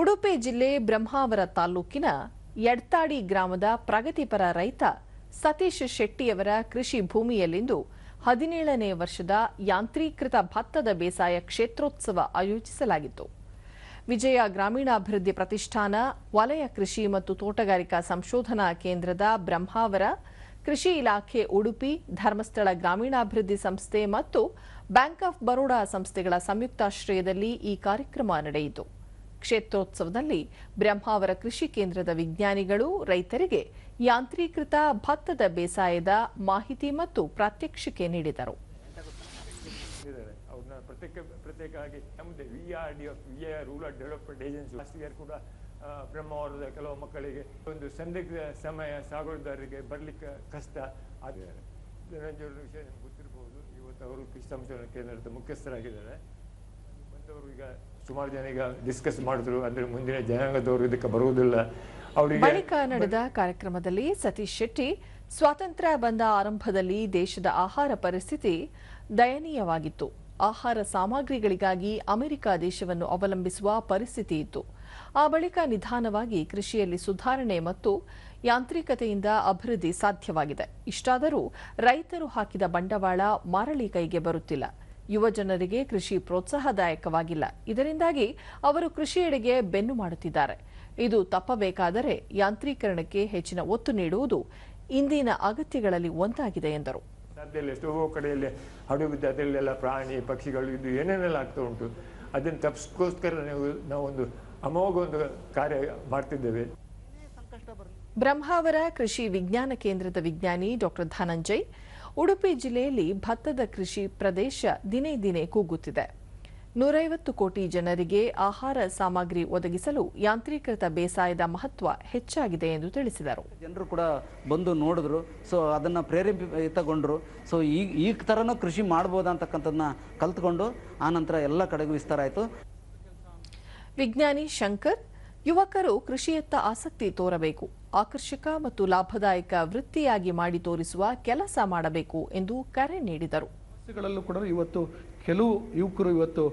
ಉಡುಪಿ ಜಿಲ್ಲೆ ಬ್ರಹ್ಮಾವರ ತಾಲೂಕಿನ ಯಡ್ತಾಡಿ ಗ್ರಾಮದ ಪ್ರಗತಿಪರ ರೈತ ಸತೀಶ್ ಶೆಟ್ಟಿಯವರ ಕೃಷಿ ಭೂಮಿಯಲ್ಲಿಂದು ಹದಿನೇಳನೇ ವರ್ಷದ ಯಾಂತ್ರೀಕೃತ ಭತ್ತದ ಬೇಸಾಯ ಕ್ಷೇತ್ರೋತ್ಸವ ಆಯೋಜಿಸಲಾಗಿತ್ತು. ವಿಜಯ ಗ್ರಾಮೀಣಾಭಿವೃದ್ಧಿ ಪ್ರತಿಷ್ಠಾನ, ವಲಯ ಕೃಷಿ ಮತ್ತು ತೋಟಗಾರಿಕಾ ಸಂಶೋಧನಾ ಕೇಂದ್ರದ ಬ್ರಹ್ಮಾವರ ಕೃಷಿ ಇಲಾಖೆ ಉಡುಪಿ, ಧರ್ಮಸ್ಥಳ ಗ್ರಾಮೀಣಾಭಿವೃದ್ಧಿ ಸಂಸ್ಥೆ ಮತ್ತು ಬ್ಯಾಂಕ್ ಆಫ್ ಬರೋಡಾ ಸಂಸ್ಥೆಗಳ ಸಂಯುಕ್ತಾಶ್ರಯದಲ್ಲಿ ಈ ಕಾರ್ಯಕ್ರಮ ನಡೆಯಿತು. ಕ್ಷೇತ್ರೋತ್ಸವದಲ್ಲಿ ಬ್ರಹ್ಮಾವರ ಕೃಷಿ ಕೇಂದ್ರದ ವಿಜ್ಞಾನಿಗಳು, ರೈತರಿಗೆ ಯಾಂತ್ರೀಕೃತ ಭತ್ತದ ಬೇಸಾಯದ ಮಾಹಿತಿ ಮತ್ತು ಪ್ರಾತ್ಯಕ್ಷಿಕೆ ನೀಡಿದರು. ಪ್ರತ್ಯೇಕ, ಪ್ರತ್ಯೇಕವಾಗಿ V R D V development agency last ಕೂಡ ಬ್ರಹ್ಮಾವರದ ಕೆಲವು ಮಕ್ಕಳಿಗೆ ಒಂದು ಸಂದಿಗ್ಧ ಸಮಯ ಸಾಗುವಳಿದಾರರಿಗೆ ಬರಲಿಕ್ಕೆ ಕಷ್ಟ. ಆಗಿದ್ದಾರೆ ಧನಂಜಯ ವಿಷಯ ನಿಮ್ಗೆ ಗೊತ್ತಿರ್ಬೋದು. ಇವತ್ತು ಅವರು ಕೃಷಿ ಸಂಶೋಧನಾ ಕೇಂದ್ರದ ಮುಖ್ಯಸ್ಥರಾಗಿದ್ದಾರೆ. ಬಂದವರು ಈಗ ಸುಮಾರು ಜನ ಈಗ ಡಿಸ್ಕಸ್ ಮಾಡಿದ್ರು. ಅಂದ್ರೆ ಮುಂದಿನ ಜನಾಂಗದವರು ಇದಕ್ಕೆ ಬರುವುದಿಲ್ಲ. ಬಳಿಕ ನಡೆದ ಕಾರ್ಯಕ್ರಮದಲ್ಲಿ ಸತೀಶ್ ಶೆಟ್ಟಿ, ಸ್ವಾತಂತ್ರ್ಯ ಬಂದ ಆರಂಭದಲ್ಲಿ ದೇಶದ ಆಹಾರ ಪರಿಸ್ಥಿತಿ ದಯನೀಯವಾಗಿತ್ತು. ಆಹಾರ ಸಾಮಗ್ರಿಗಳಿಗಾಗಿ ಅಮೆರಿಕ ದೇಶವನ್ನು ಅವಲಂಬಿಸುವ ಪರಿಸ್ಥಿತಿ ಇತ್ತು. ಆ ಬಳಿಕ ನಿಧಾನವಾಗಿ ಕೃಷಿಯಲ್ಲಿ ಸುಧಾರಣೆ ಮತ್ತು ಯಾಂತ್ರಿಕತೆಯಿಂದ ಅಭಿವೃದ್ಧಿ ಸಾಧ್ಯವಾಗಿದೆ. ಇಷ್ಟಾದರೂ ರೈತರು ಹಾಕಿದ ಬಂಡವಾಳ ಮರಳಿ ಕೈಗೆ ಬರುತ್ತಿಲ್ಲ. ಯುವ ಜನರಿಗೆ ಕೃಷಿ ಪ್ರೋತ್ಸಾಹದಾಯಕವಾಗಿಲ್ಲ. ಇದರಿಂದಾಗಿ ಅವರು ಕೃಷಿಯೆಡೆಗೆ ಬೆನ್ನು ಮಾಡುತ್ತಿದ್ದಾರೆ. ಇದು ತಪ್ಪಬೇಕಾದರೆ ಯಾಂತ್ರೀಕರಣಕ್ಕೆ ಹೆಚ್ಚಿನ ಒತ್ತು ನೀಡುವುದು ಇಂದಿನ ಅಗತ್ಯಗಳಲ್ಲಿ ಒಂದಾಗಿದೆ ಎಂದರು. ಎಷ್ಟೋ ಕಡೆಯಲ್ಲಿ ಹಡಗುದ್ದು ಅದರಲ್ಲೆಲ್ಲ ಪ್ರಾಣಿ ಪಕ್ಷಿಗಳು ಇದು ಏನೇನೆಲ್ಲ ಆಗ್ತಾ ಉಂಟು ಅದನ್ನು ತಪ್ಪಿಸ್ಕೋಸ್ಕರ ನಾವು ನಾವೊಂದು ಅಮೋಘ ಒಂದು ಕಾರ್ಯ ಮಾಡ್ತಿದ್ದೇವೆ. ಬ್ರಹ್ಮಾವರ ಕೃಷಿ ವಿಜ್ಞಾನ ಕೇಂದ್ರದ ವಿಜ್ಞಾನಿ ಡಾಕ್ಟರ್ ಧನಂಜಯ್ ಉಡುಪಿ ಜಿಲ್ಲೆಯಲ್ಲಿ ಭತ್ತದ ಕೃಷಿ ಪ್ರದೇಶ ದಿನೇ ದಿನೇ ಕುಗ್ಗುತ್ತಿದೆ ನೂರೈವತ್ತು ಕೋಟಿ ಜನರಿಗೆ ಆಹಾರ ಸಾಮಗ್ರಿ ಒದಗಿಸಲು ಯಾಂತ್ರೀಕೃತ ಬೇಸಾಯದ ಮಹತ್ವ ಹೆಚ್ಚಾಗಿದೆ ಎಂದು ತಿಳಿಸಿದರು. ಜನರು ಕೂಡ ಬಂದು ನೋಡಿದ್ರು ಸೊ ಅದನ್ನು ಪ್ರೇರೇಪಿತಗೊಂಡ್ರು. ಸೊ ಈ ಈ ಥರನೂ ಕೃಷಿ ಮಾಡ್ಬೋದಾ ಅಂತಕ್ಕಂಥದ್ದನ್ನ ಕಲ್ತ್ಕೊಂಡು ಆನಂತರ ಎಲ್ಲ ಕಡೆಗೂ ವಿಸ್ತಾರ ಆಯಿತು. ವಿಜ್ಞಾನಿ ಶಂಕರ್ ಯುವಕರು ಕೃಷಿಯತ್ತ ಆಸಕ್ತಿ ತೋರಬೇಕು. ಆಕರ್ಷಕ ಮತ್ತು ಲಾಭದಾಯಕ ವೃತ್ತಿಯಾಗಿ ಮಾಡಿ ತೋರಿಸುವ ಕೆಲಸ ಮಾಡಬೇಕು ಎಂದು ಕರೆ ನೀಡಿದರು. ಕೂಡ ಇವತ್ತು ಕೆಲವು ಯುವಕರು ಇವತ್ತು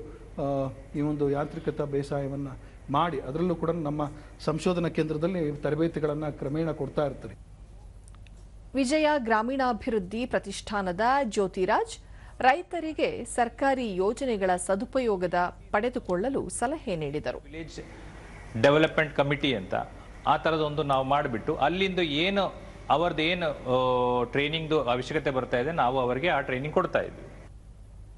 ಈ ಒಂದು ಯಾಂತ್ರಿಕತ ಬೇಸಾಯವನ್ನು ಮಾಡಿ ಅದರಲ್ಲೂ ಕೂಡ ನಮ್ಮ ಸಂಶೋಧನಾ ಕೇಂದ್ರದಲ್ಲಿ ತರಬೇತಿಗಳನ್ನು ಕ್ರಮೇಣ ಕೊಡ್ತಾ ಇರ್ತಾರೆ. ವಿಜಯ ಗ್ರಾಮೀಣಾಭಿವೃದ್ಧಿ ಪ್ರತಿಷ್ಠಾನದ ಜ್ಯೋತಿರಾಜ್ ರೈತರಿಗೆ ಸರ್ಕಾರಿ ಯೋಜನೆಗಳ ಸದುಪಯೋಗದ ಪಡೆದುಕೊಳ್ಳಲು ಸಲಹೆ ನೀಡಿದರು. ವಿಲೇಜ್ ಡೆವಲಪ್ಮೆಂಟ್ ಕಮಿಟಿ ಅಂತ ಆ ಥರದೊಂದು ನಾವು ಮಾಡಿಬಿಟ್ಟು ಅಲ್ಲಿಂದ ಏನು ಅವರದ್ದು ಏನು ಟ್ರೈನಿಂಗ್ದು ಅವಶ್ಯಕತೆ ಬರ್ತಾ ಇದೆ, ನಾವು ಅವರಿಗೆ ಆ ಟ್ರೈನಿಂಗ್ ಕೊಡ್ತಾ ಇದ್ವಿ.